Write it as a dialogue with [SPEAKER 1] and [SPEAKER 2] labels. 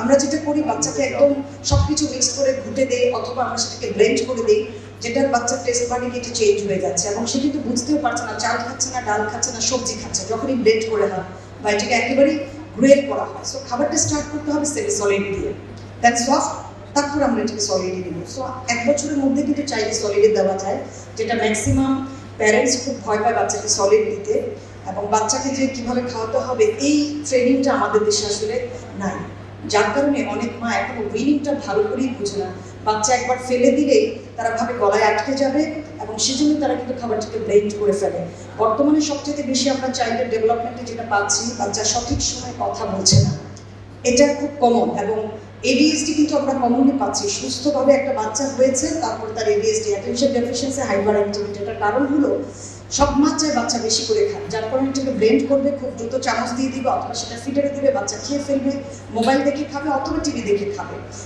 [SPEAKER 1] আমরা যেটা করি, বাচ্চাকে একদম সবকিছু মিক্স করে ঘুটে দেই, অথবা আমরা সেটাকে ব্লেন্ড করে দিই, যেটার বাচ্চার টেস্ট মানে এটা চেঞ্জ হয়ে যাচ্ছে। এবং সে কিন্তু বুঝতেও পারছে না, চাল খাচ্ছে না, ডাল খাচ্ছে না, সবজি খাচ্ছে, যখনই ব্লেন্ড করে হয় বা এটাকে একেবারেই গ্রেড করা হয়। সো খাবারটা স্টার্ট করতে হবে সেমি সলিড দিয়ে। দেন সফট তারপর আমরা এটাকে সলিডে দিব। সো এক বছরের মধ্যে কিন্তু চাইলে সলিডে দেওয়া যায়, যেটা ম্যাক্সিমাম প্যারেন্টস খুব ভয় পায় বাচ্চাকে সলিড দিতে। এবং বাচ্চাকে যে কীভাবে খাওয়াতে হবে, এই ট্রেনিংটা আমাদের দেশে আসলে নাই। যার কারণে অনেক মা এখনও উইনিংটা ভালো করেই বুঝে না। বাচ্চা একবার ফেলে দিলেই তারা ভাবে গলায় আটকে যাবে এবং সেজন্য তারা কিন্তু খাবারটাকে ব্লেন্ড করে ফেলে। বর্তমানে সবচেয়ে বেশি আমরা চাইল্ডের ডেভেলপমেন্টে যেটা পাচ্ছি, বাচ্চা সঠিক সময় কথা বলছে না। এটা খুব কমন এবং এডিএসডি কিন্তু আমরা কমনলি পাচ্ছি। সুস্থভাবে একটা বাচ্চা হয়েছে, তারপর তার ADHD attention deficiency hyperactivity কারণ হলো সব মাত্রায় বাচ্চা বেশি করে খায়। যার কারণে এটাকে ব্লেন্ড করবে, খুব দ্রুত চামচ দিয়ে দিবে অথবা সেটা ফিটারে দিবে বাচ্চা খেয়ে ফেলবে মোবাইল দেখে খাবে, অথবা টিভি দেখে খাবে।